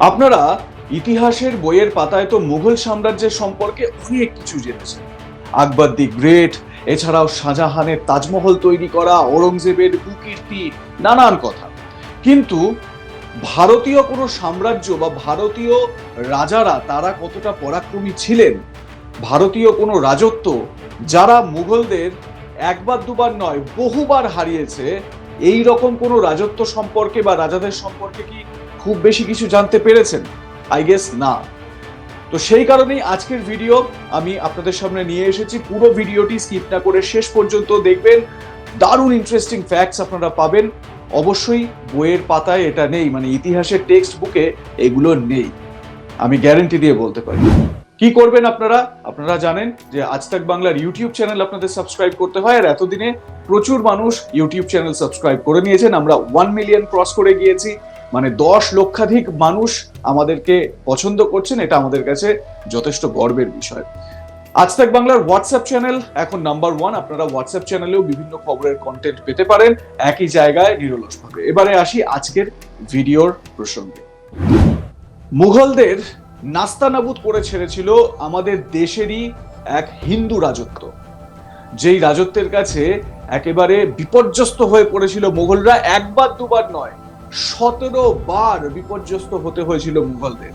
আপনারা ইতিহাসের বইয়ের পাতায় তো মুঘল সাম্রাজ্যের সম্পর্কে অনেক কিছু জেনেছেন। আকবর দি গ্রেট, এছাড়াও শাহজাহানের তাজমহল তৈরি করা, ঔরঙ্গজেবের কুকীর্তি নানান কথা। কিন্তু ভারতীয় কোনো সাম্রাজ্য বা ভারতীয় রাজারা তারা কতটা পরাক্রমী ছিলেন? ভারতীয় কোনো রাজত্ব যারা মুঘলদের একবার দুবার নয়, বহুবার হারিয়েছে এই রকম কোনো রাজত্ব সম্পর্কে বা রাজাদের সম্পর্কে কি খুব বেশি কিছু জানতে পেরেছেন? আই গেস না। তো সেই কারণেই আজকের ভিডিও আমি আপনাদের সামনে নিয়ে এসেছি। পুরো ভিডিওটি স্কিপ না করে শেষ পর্যন্ত দেখবেন। দারুণ ইন্টারেস্টিং ফ্যাক্টস আপনারা পাবেন। অবশ্যই বইয়ের পাতায় এটা নেই মানে ইতিহাসের টেক্সট বুকে এগুলো নেই। আমি গ্যারেন্টি দিয়ে বলতে পারি। কি করবেন আপনারা? আপনারা জানেন যে আজ তাক বাংলার ইউটিউব চ্যানেল আপনাদের সাবস্ক্রাইব করতে হয়, আর এতদিনে প্রচুর মানুষ ইউটিউব চ্যানেল সাবস্ক্রাইব করে নিয়েছেন। আমরা ওয়ান মিলিয়ন ক্রস করে গিয়েছি। মানে দশ লক্ষাধিক মানুষ আমাদেরকে পছন্দ করছেন, এটা আমাদের কাছে যথেষ্ট গর্বের বিষয়। আজ তাক বাংলার হোয়াটসঅ্যাপ চ্যানেল এখন নাম্বার ওয়ান আপনারা হোয়াটসঅ্যাপ চ্যানেলেও বিভিন্ন খবরের কন্টেন্ট পেতে পারেন, একই জায়গায় নিরলসভাবে। এবারে আসি আজকের ভিডিওর প্রসঙ্গে। মুঘলদের নাস্তানাবুদ করে ছেড়েছিল আমাদের দেশেরই এক হিন্দু রাজত্ব। যেই রাজত্বের কাছে একেবারে বিপর্যস্ত হয়ে পড়েছিল মুঘলরা, একবার দুবার নয় সতেরো বার বিপর্যস্ত হতে হয়েছিল মুঘলদের।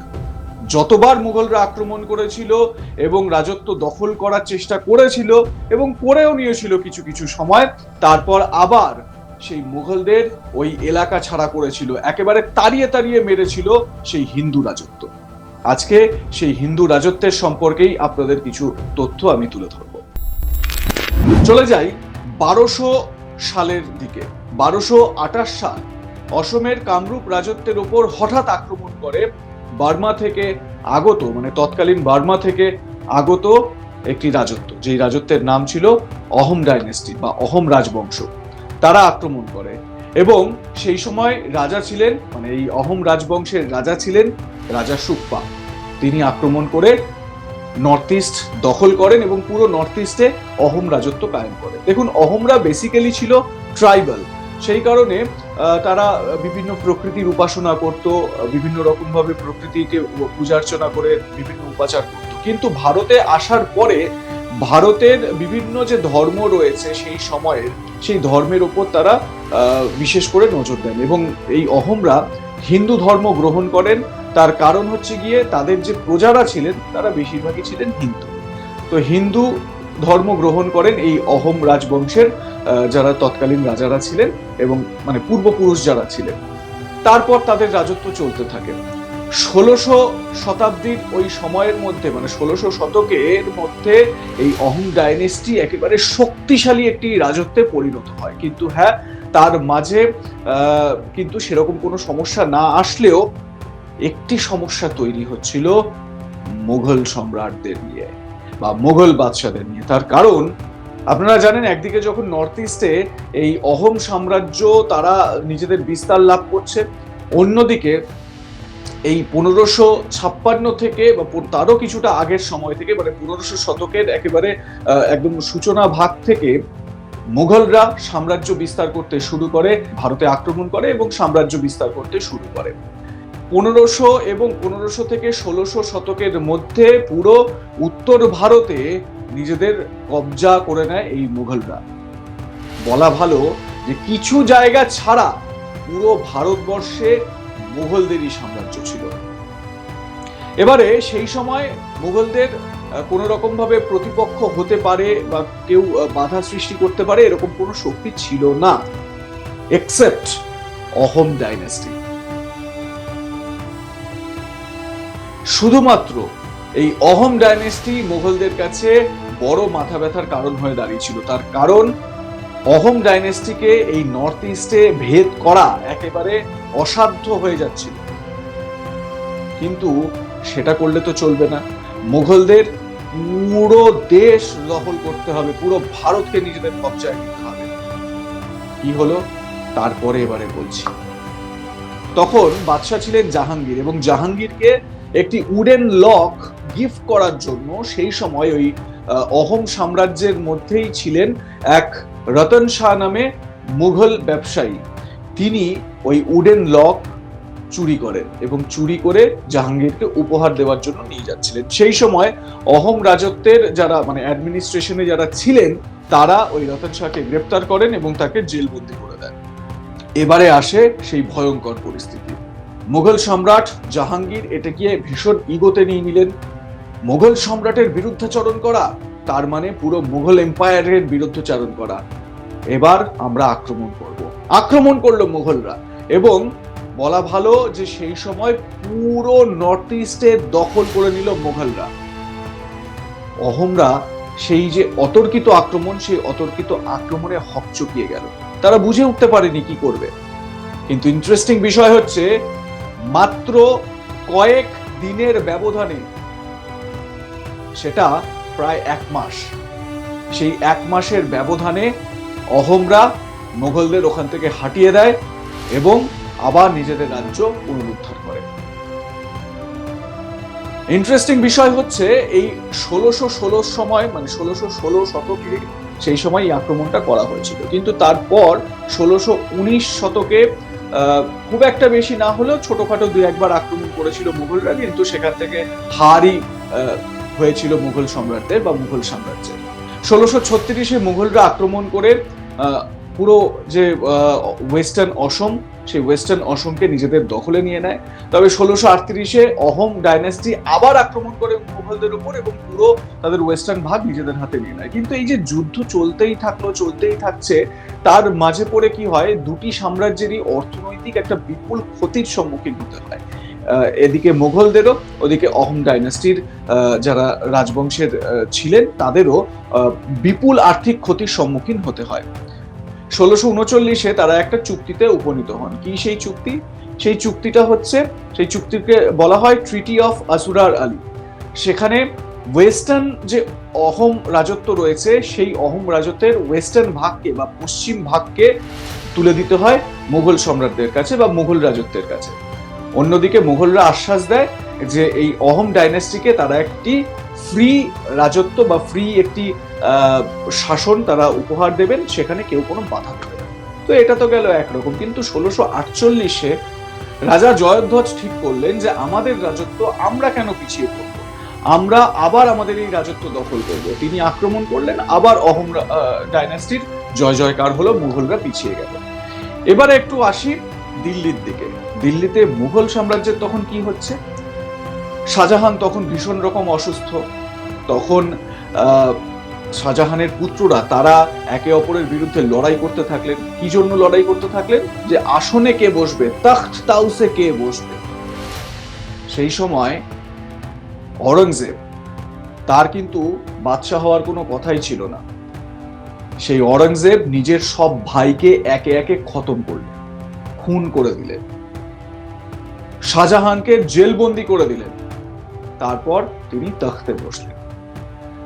যতবার মুঘলরা আক্রমণ করেছিল এবং রাজত্ব দখল করার চেষ্টা করেছিল এবং করেও নিয়েছিল কিছু কিছু সময়, তারপর আবার সেই মুঘলদের ওই এলাকা ছাড়া করেছিল। একেবারে তাড়িয়ে তাড়িয়ে মেরেছিল সেই হিন্দু রাজত্ব। আজকে সেই হিন্দু রাজত্বের সম্পর্কেই আপনাদের কিছু তথ্য আমি তুলে ধরব। চলে যাই বারোশো সালের দিকে। বারোশো আঠাশ সাল অসমের কামরূপ রাজত্বের ওপর হঠাৎ আক্রমণ করে বার্মা থেকে আগত মানে তৎকালীন বার্মা থেকে আগত একটি রাজত্ব, যেই রাজত্বের নাম ছিল অহম ডাইনেস্টি বা অহম রাজবংশ। তারা আক্রমণ করে এবং সেই সময় রাজা ছিলেন মানে এই অহম রাজবংশের রাজা ছিলেন রাজা সুপ্পা তিনি আক্রমণ করে নর্থ ইস্ট দখল করেন এবং পুরো নর্থ ইস্টে অহম রাজত্ব কায়েম করে দেখুন, অহমরা বেসিক্যালি ছিল ট্রাইবাল। সেই কারণে তারা বিভিন্ন প্রকৃতির উপাসনা করত, বিভিন্ন রকম ভাবে প্রকৃতিকে পূজার্চনা করে বিভিন্ন উপাচার করত। কিন্তু ভারতে আসার পরে ভারতের বিভিন্ন যে ধর্ম রয়েছে সেই সময়ের, সেই ধর্মের ওপর তারা বিশেষ করে নজর দেন। এবং এই অহমরা হিন্দু ধর্ম গ্রহণ করেন, তার কারণ হচ্ছে গিয়ে তাদের যে প্রজারা ছিলেন, তারা বেশিরভাগই ছিলেন হিন্দু। তো হিন্দু ধর্ম গ্রহণ করেন এই অহম রাজবংশের যারা তৎকালীন রাজারা ছিলেন এবং মানে পূর্বপুরুষ যারা ছিলেন, তারপর তাদের রাজত্ব চলতে থাকে। ষোলোশো শতাব্দীর ওই সময়ের মধ্যে মানে ষোলোশো শতকের মধ্যে এই অহম ডাইনেস্টি একেবারে শক্তিশালী একটি রাজত্বে পরিণত হয়। কিন্তু হ্যাঁ তার মাঝে কিন্তু সেরকম কোনো সমস্যা না আসলেও একটি সমস্যা তৈরি হচ্ছিল মুঘল সম্রাটদের নিয়ে বা মুঘল বাদশাদের নিয়ে। তার কারণ আপনারা জানেন, একদিকে যখন নর্থ ইস্টে এই অহম সাম্রাজ্য তারা নিজেদের বিস্তার লাভ করছে, অন্যদিকে এই পনেরোশো ছাপ্পান্ন থেকে বা তারও কিছুটা আগের সময় থেকে মানে পনেরোশো শতকের একেবারে একদম সূচনা ভাগ থেকে মুঘলরা সাম্রাজ্য বিস্তার করতে শুরু করে, ভারতে আক্রমণ করে এবং সাম্রাজ্য বিস্তার করতে শুরু করে। পনেরোশো এবং পনেরোশো থেকে ষোলোশো শতকের মধ্যে পুরো উত্তর ভারতে নিজেদের কবজা করে নেয় এই মুঘলরা। বলা ভালো যে কিছু জায়গা ছাড়া পুরো ভারতবর্ষে মুঘলদেরই সাম্রাজ্য ছিল। এবারে সেই সময় মুঘলদের কোনো রকম ভাবে প্রতিপক্ষ হতে পারে বা কেউ বাধা সৃষ্টি করতে পারে এরকম কোনো শক্তি ছিল না এক্সেপ্ট অহম ডাইনেস্টি শুধুমাত্র এই অহম ডাইনেস্টি মুঘলদের কাছে বড় মাথা ব্যথার কারণ হয়ে দাঁড়িয়েছিল। তার কারণ, অহম ডাইনেস্টিকে এই নর্থ ইস্টে ভেদ করা একেবারে অসাধ্য হয়ে যাচ্ছিল। কিন্তু সেটা করলে তো চলবে না। মুঘলদের পুরো দেশ দখল করতে হবে, পুরো ভারতকে নিজেদের কবজায় নিতে হবে। কি হলো? তারপরে এবারে বলছি। তখন বাদশাহ ছিলেন জাহাঙ্গীর এবং জাহাঙ্গীরকে একটি উডেন লক গিফট করার জন্য সেই সময় ওই অহম সাম্রাজ্যের মধ্যেই ছিলেন এক রতন শাহ নামে মুঘল ব্যবসায়ী। তিনি ওই উডেন লক চুরি করেন এবং চুরি করে জাহাঙ্গীরকে উপহার দেওয়ার জন্য নিয়ে যাচ্ছিলেন। সেই সময় অহম রাজত্বের যারা মানে অ্যাডমিনিস্ট্রেশনে যারা ছিলেন, তারা ওই রতন শাহকে গ্রেপ্তার করেন এবং তাকে জেলবন্দি করে দেন। এবারে আসে সেই ভয়ঙ্কর পরিস্থিতি। মুঘল সম্রাট জাহাঙ্গীর এটাকে ভীষণ ইগোতে নিয়ে নিলেন। মুঘল সম্রাটের বিরুদ্ধাচরণ করা, তার মানে পুরো মুঘল এম্পায়ারের বিরুদ্ধাচরণ করা। এবার আমরা আক্রমণ করব। আক্রমণ করল মুঘলরা এবং বলা ভালো যে সেই সময় পুরো নর্থ ইস্টে দখল করে নিল মুঘলরা অহমরা সেই যে অতর্কিত আক্রমণ, সেই অতর্কিত আক্রমণে হক হকচকিয়ে গেল। তারা বুঝে উঠতে পারেনি কি করবে। কিন্তু ইন্টারেস্টিং বিষয় হচ্ছে, মাত্র কয়েক দিনের ব্যবধানে সেটা প্রায় এক মাস। সেই এক মাসের ব্যবধানে অহমরা মোগলদের ওখান থেকে হাঁটিয়ে দেয় এবং আবার নিজেদের রাজ্য পুনরুদ্ধার করে। ইন্টারেস্টিং বিষয় হচ্ছে এই ষোলোশো ষোলোর সময় মানে ষোলোশো ষোলো শতকে সেই সময় এই আক্রমণটা করা হয়েছিল। কিন্তু তারপর ষোলোশো উনিশ শতকে খুব একটা বেশি না হলেও ছোটখাটো দুই একবার আক্রমণ করেছিল মুঘলরা, কিন্তু সেখান থেকে হারই হয়েছিল মুঘল সম্রাটদের বা মুঘল সাম্রাজ্যের। ষোলোশো ছত্রিশে মুঘলরা আক্রমণ করে পুরো যে ওয়েস্টার্ন অসম, সেই ওয়েস্টার্ন অসমকে নিজেদের দখলে নিয়ে নেয়। তবে ষোলোশো আটত্রিশে অহম ডাইনাস্টি আবার আক্রমণ করে মুঘলদের উপর এবং পুরো তাদের ওয়েস্টার্ন ভাগ নিজেদের হাতে নিয়ে নেয়। কিন্তু এই যে যুদ্ধ চলতেই থাকল, চলতেই থাকছে, তার মাঝে পড়ে কি হয়? দুটি সাম্রাজ্যেরই অর্থনৈতিক একটা বিপুল ক্ষতির সম্মুখীন হতে হয়। এদিকে মুঘলদেরও, ওদিকে অহম ডাইনাস্টির যারা রাজবংশের ছিলেন, তাদেরও বিপুল আর্থিক ক্ষতির সম্মুখীন হতে হয়। ষোলোশো উনচল্লিশে তারা একটা চুক্তিতে উপনীত হন। কি সেই চুক্তি? সেই চুক্তিটা হচ্ছে, সেই চুক্তিকে বলা হয় ট্রিটি অফ আসুরার আলী সেখানে ওয়েস্টার্ন যে অহম রাজত্ব রয়েছে, সেই অহম রাজত্বের ওয়েস্টার্ন ভাগকে বা পশ্চিম ভাগকে তুলে দিতে হয় মুঘল সম্রাটদের কাছে বা মুঘল রাজত্বের কাছে। অন্যদিকে মুঘলরা আশ্বাস দেয় যে এই অহম ডাইনাস্টিকে তারা একটি ফ্রি রাজত্ব বা ফ্রি একটি শাসন তারা উপহার দেবেন, সেখানে কেউ কোনো বাধা দেবে না। তো এটা তো গেল একরকম। কিন্তু ষোলোশো আটচল্লিশে রাজা জয়ধ্বজ ঠিক করলেন যে আমাদের রাজত্ব আমরা কেন পিছিয়ে পড়ব? আমরা আবার আমাদের এই রাজত্ব দখল করব। তিনি আক্রমণ করলেন, আবার অহম ডাইনাস্টির জয় জয়কার হলো, মুঘলরা পিছিয়ে গেল। এবারে একটু আসি দিল্লির দিকে। দিল্লিতে মুঘল সাম্রাজ্যের তখন কি হচ্ছে? শাহজাহান তখন ভীষণ রকম অসুস্থ। তখন শাহজাহানের পুত্ররা, তারা একে অপরের বিরুদ্ধে লড়াই করতে থাকলেন। কি জন্য লড়াই করতে থাকলেন? যে আসনে কে বসবে, তখ্ত তাউসে কে বসবে? সেই সময় অরঙ্গজেব তার কিন্তু বাদশাহ হওয়ার কোনো কথাই ছিল না। সেই অরঙ্গজেব নিজের সব ভাইকে একে একে খতম করলেন, খুন করে দিলেন। শাহজাহানকে জেলবন্দি করে দিলেন। তারপর তিনি তখতে বসলেন।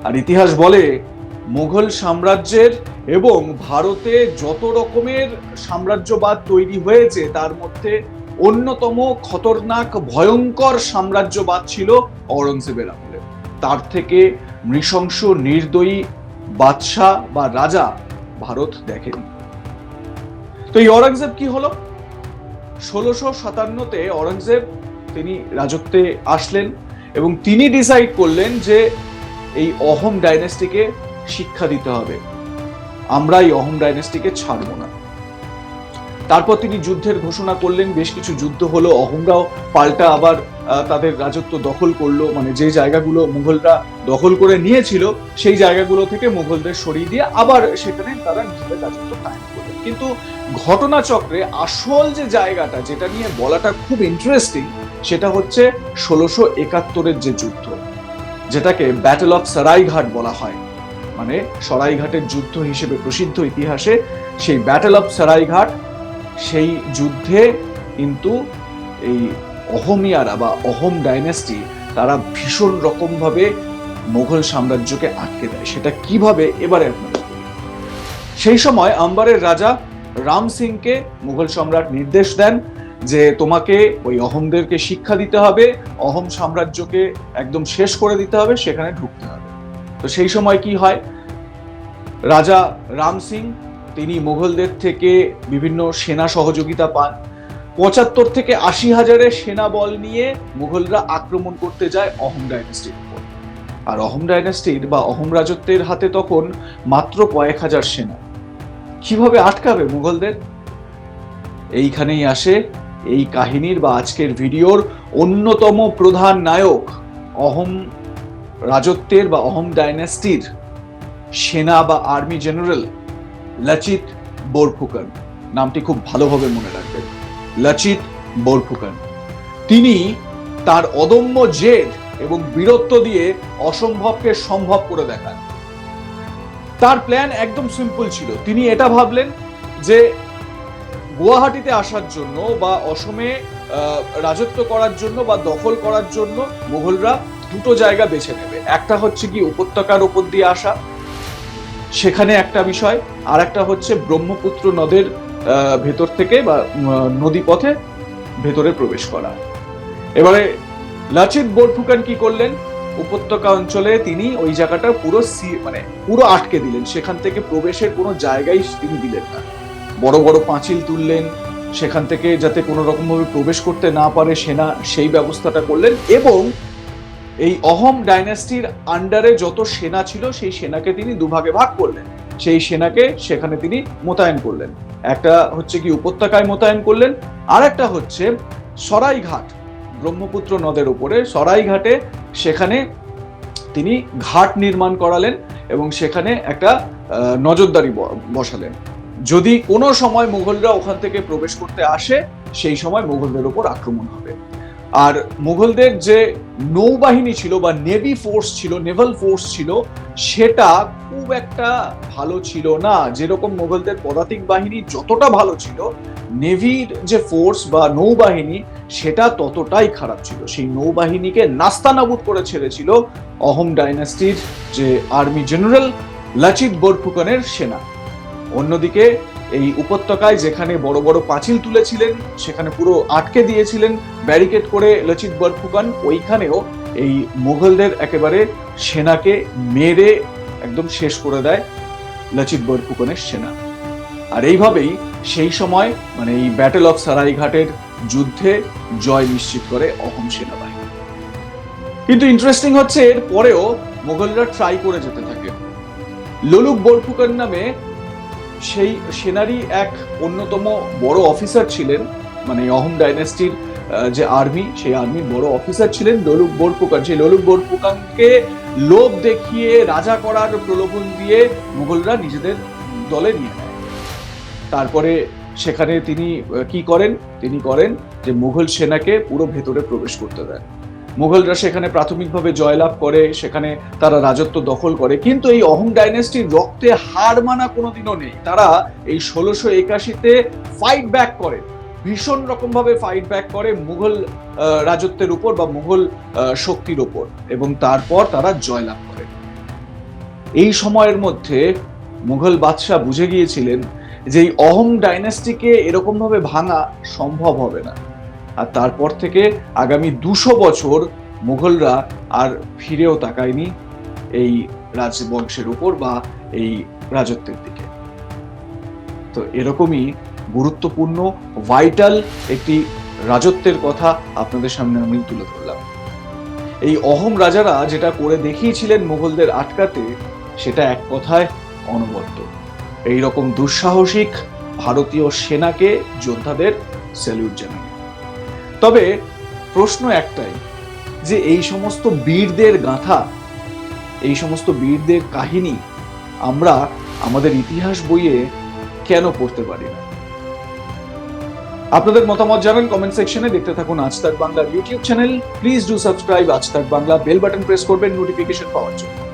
আর ইতিহাস বলে, মুঘল সাম্রাজ্যের এবং ভারতে যত রকমের সাম্রাজ্যবাদ তৈরি হয়েছে, তার মধ্যে অন্যতম খতরনাক, ভয়ঙ্কর সাম্রাজ্যবাদ ছিল অরঙ্গজেবের আমলে। তার থেকে নৃশংস, নির্দয়ী বাদশাহ বা রাজা ভারত দেখেনি। তো এই অরঙ্গজেব কি হলো? ষোলোশো সাতান্নতে অরঙ্গজেব তিনি রাজত্বে আসলেন এবং তিনি ডিসাইড করলেন যে এই অহম ডাইনেস্টিকে শিক্ষা দিতে হবে। আমরা এই অহম ডাইনেস্টিকে ছাড়বো না। তারপর তিনি যুদ্ধের ঘোষণা করলেন, বেশ কিছু যুদ্ধ হলো, অহমরাও পাল্টা আবার তাদের রাজত্ব দখল করল মানে যে জায়গাগুলো মুঘলরা দখল করে নিয়েছিল, সেই জায়গাগুলো থেকে মুঘলদের সরিয়ে দিয়ে আবার সেখানে তারা নিজেদের রাজত্ব করলেন কিন্তু ঘটনাচক্রে আসল যে জায়গাটা, যেটা নিয়ে বলাটা খুব ইন্টারেস্টিং সেটা হচ্ছে ষোলোশো একাত্তরের যে যুদ্ধ, যেটাকে ব্যাটেল অফ সারাইঘাট বলা হয় মানে সরাইঘাটের যুদ্ধ হিসেবে প্রসিদ্ধ ইতিহাসে সেই ব্যাটেল অফ সারাইঘাট সেই যুদ্ধে কিন্তু এই অহমিয়ারা বা অহম ডাইনেস্টি তারা ভীষণ রকমভাবে মোগল সাম্রাজ্যকে আটকে দেয় সেটা কীভাবে এবারে আপনাদের বলি। সেই সময় আম্বারের রাজা রাম সিংকে মুঘল সম্রাট নির্দেশ দেন যে তোমাকে ওই অহমদেরকে শিক্ষা দিতে হবে, অহম সাম্রাজ্যকে একদম শেষ করে দিতে হবে, সেখানে ঢুকতে হবে। তো সেই সময় কি হয়? রাজা রাম সিং, তিনি মুঘলদের থেকে বিভিন্ন সেনা সহযোগিতা পান। পঁচাত্তর থেকে আশি হাজারের সেনা বল নিয়ে মুঘলরা আক্রমণ করতে যায় অহম ডাইনেস্টির উপর। আর অহম ডাইনেস্টির বা অহম রাজত্বের হাতে তখন মাত্র কয়েক হাজার সেনা। কীভাবে আটকাবে মুঘলদের? এইখানেই আসে এই কাহিনীর বা আজকের ভিডিওর অন্যতম প্রধান নায়ক অহম রাজত্বের বা অহম ডাইনেস্টির সেনা বা আর্মি জেনারেল লচিত বোরফুকন। নামটি খুব ভালোভাবে মনে রাখবেন। লচিত বোরফুকন। তিনি তার অদম্য জেদ এবং বীরত্ব দিয়ে অসম্ভবকে সম্ভব করে দেখান। তার প্ল্যান একদম সিম্পল ছিল। তিনি এটা ভাবলেন যে গুয়াহাটিতে আসার জন্য বা অসমে রাজত্ব করার জন্য বা দখল করার জন্য মুঘলরা দুটো জায়গা বেছে নেবে। একটা হচ্ছে কি উপত্যকার উপর দিয়ে আসা। সেখানে একটা বিষয় আর একটা হচ্ছে ব্রহ্মপুত্র নদের ভেতর থেকে বা নদী পথে ভেতরে প্রবেশ করা। এবারে লাচিত বোরফুকান কি করলেন? উপত্যকা অঞ্চলে তিনি ওই জায়গাটা পুরো মানে পুরো আটকে দিলেন। সেখান থেকে প্রবেশের কোনো জায়গাই তিনি দিলেন না। বড় বড় পাঁচিল তুললেন, সেখান থেকে যাতে কোনো রকম ভাবে প্রবেশ করতে না পারে সেনা সেই ব্যবস্থাটা করলেন এবং এই অহম ডাইনাস্টির আন্ডারে যত সেনা ছিল, সেই সেনাকে তিনি দুভাগে ভাগ করলেন। সেই সেনাকে সেখানে তিনি মোতায়েন করলেন। একটা হচ্ছে কি উপত্যকায় মোতায়েন করলেন আর একটা হচ্ছে সরাইঘাট, ব্রহ্মপুত্র নদের উপরে সরাইঘাটে সেখানে তিনি ঘাট নির্মাণ করালেন এবং সেখানে একটা নজরদারি বসালেন। যদি কোনো সময় মুঘলরা ওখান থেকে প্রবেশ করতে আসে, সেই সময় মুঘলদের উপর আক্রমণ হবে। আর মুঘলদের যে নৌবাহিনী ছিল বা নেভি ফোর্স ছিল নেভাল ফোর্স ছিল, সেটা খুব একটা ভালো ছিল না। যেরকম মুঘলদের পদাতিক বাহিনী যতটা ভালো ছিল নেভির যে ফোর্স বা নৌবাহিনী, সেটা ততটাই খারাপ ছিল। সেই নৌবাহিনীকে নাস্তানাবুদ করে ছেড়েছিল অহম ডাইনাস্টির যে আর্মি জেনারেল লাচিত বোরফুকনের সেনা। অন্যদিকে এই উপত্যকায় যেখানে বড় বড় পাঁচিল তুলেছিলেন, সেখানে পুরো আটকে দিয়েছিলেন, ব্যারিকেড করে লচিত বরফুকান, ওইখানেও এই মুঘলদের একেবারে সেনাকে মেরে একদম শেষ করে দেয় লচিত বরফুকনের সেনা। আর এইভাবেই সেই সময় মানে এই ব্যাটেল অফ সারাইঘাটের যুদ্ধে জয় নিশ্চিত করে অহম সেনাবাহিনী। কিন্তু ইন্টারেস্টিং হচ্ছে এর পরেও মুঘলরা ট্রাই করে যেতে থাকে। ললুক বরফুকান নামে সেই সেনারই এক অন্যতম বড় অফিসার ছিলেন মানে অহম ডাইনাস্টির যে আর্মি, সেই আর্মির বড় অফিসার ছিলেন ললুক বোরফুকান সেই ললুক বোরফুকানকে লোভ দেখিয়ে, রাজা করার প্রলোভন দিয়ে মুঘলরা নিজেদের দলে নিয়ে নেয়। তারপরে সেখানে তিনি কি করেন? তিনি করেন যে মুঘল সেনাকে পুরো ভেতরে প্রবেশ করতে দেন। মুঘলরা সেখানে প্রাথমিকভাবে জয়লাভ করে, সেখানে তারা রাজত্ব দখল করে। কিন্তু এই অহম ডাইনেস্টির রক্তে হার মানা কোনোদিনও নেই। তারা এই ষোলোশো একাশিতে ফাইট ব্যাক করে। ভীষণ রকম ভাবে ফাইট ব্যাক করে মুঘল রাজত্বের উপর বা মুঘল শক্তির উপর এবং তারপর তারা জয়লাভ করে। এই সময়ের মধ্যে মুঘল বাদশাহ বুঝে গিয়েছিলেন যে এই অহম ডাইনেস্টিকে এরকম ভাবে ভাঙা সম্ভব হবে না। আর তারপর থেকে আগামী দুশো বছর মুঘলরা আর ফিরেও তাকায়নি এই রাজবংশের উপর বা এই রাজত্বের দিকে। তো এরকমই গুরুত্বপূর্ণ ভাইটাল একটি রাজত্বের কথা আপনাদের সামনে আমি তুলে ধরলাম। এই অহম রাজারা যেটা করে দেখিয়েছিলেন মুঘলদের আটকাতে, সেটা এক কথায় অনবদ্য। এই রকম দুঃসাহসিক ভারতীয় সেনাকে যোদ্ধাদের স্যালিউট জানাই। তবে প্রশ্ন একটাই, যে এই সমস্ত বীরদের গাথা, এই সমস্ত বীরদের কাহিনী আমরা আমাদের ইতিহাস বইয়ে কেন পড়তে পারি না? আপনাদের মতামত জানান কমেন্ট সেকশনে দেখতে থাকুন আজ তাক বাংলার YouTube channel please do subscribe Aaj Tak Bangla. Bell button press করবেন নোটিফিকেশন পাওয়ার জন্য।